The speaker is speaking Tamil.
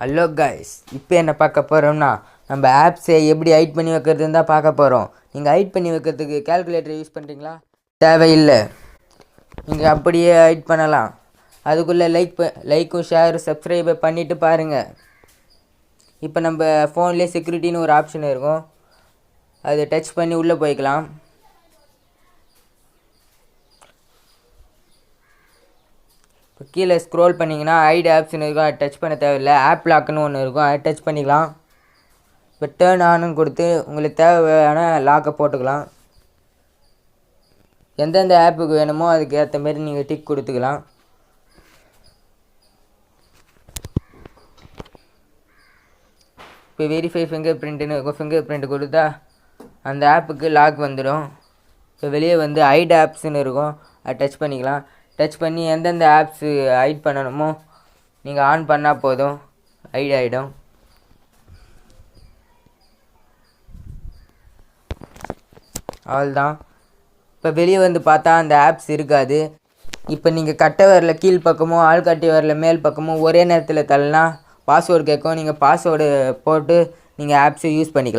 ஹலோ கைஸ் இப்போ என்ன பார்க்க போகிறோம்னா நம்ம ஆப்ஸை எப்படி ஹைட் பண்ணி வைக்கிறதுன்னு தான் பார்க்க போகிறோம் நீங்கள் ஹைட் பண்ணி வைக்கிறதுக்கு கால்குலேட்டர் யூஸ் பண்ணுறீங்களா தேவையில்லை. நீங்கள் அப்படியே ஹைட் பண்ணலாம். அதுக்குள்ளே லைக் ப லைக்கும் ஷேர் சப்ஸ்கிரைபை பண்ணிவிட்டு பாருங்கள் இப்போ நம்ம ஃபோன்லேயே செக்யூரிட்டின்னு ஒரு ஆப்ஷன் இருக்கும். அது டச் பண்ணி உள்ளே போய்க்கலாம். கீழே ஸ்க்ரோல் பண்ணிங்கன்னா ஐடி ஆப்ஷன் இருக்கும். அதை டச் பண்ண தேவையில்லை. ஆப் லாக்னு ஒன்று இருக்கும். அதை டச் பண்ணிக்கலாம். இப்போ டேர்ன் ஆன்னு கொடுத்து உங்களுக்கு தேவையான லாக்கை போட்டுக்கலாம். எந்தெந்த ஆப்புக்கு வேணுமோ அதுக்கு ஏற்ற மாரி நீங்கள் டிக் கொடுத்துக்கலாம். இப்போ வெரிஃபை ஃபிங்கர் பிரிண்ட்டுன்னு இருக்கும் ஃபிங்கர் பிரிண்ட் கொடுத்தா அந்த ஆப்புக்கு லாக் வந்துடும். இப்போ வெளியே வந்து ஐடி ஆப்ஸ்னு இருக்கும். அதை டச் பண்ணிக்கலாம். டச் பண்ணி எந்தெந்த ஆப்ஸு ஹைட் பண்ணணுமோ நீங்கள் ஆன் பண்ணால் போதும். ஹைட் ஆகிடும் அவ்வளோதான் இப்போ வெளியே வந்து பார்த்தா அந்த ஆப்ஸ் இருக்காது. இப்போ நீங்கள் கட்டை வரல கீழ் பக்கமோ ஆள்காட்டி வரல மேல் பக்கமோ ஒரே நேரத்தில் தள்ளனா பாஸ்வேர்டு கேட்கும். நீங்கள் பாஸ்வேர்டு போட்டு நீங்கள் ஆப்ஸை யூஸ் பண்ணிக்கலாம்.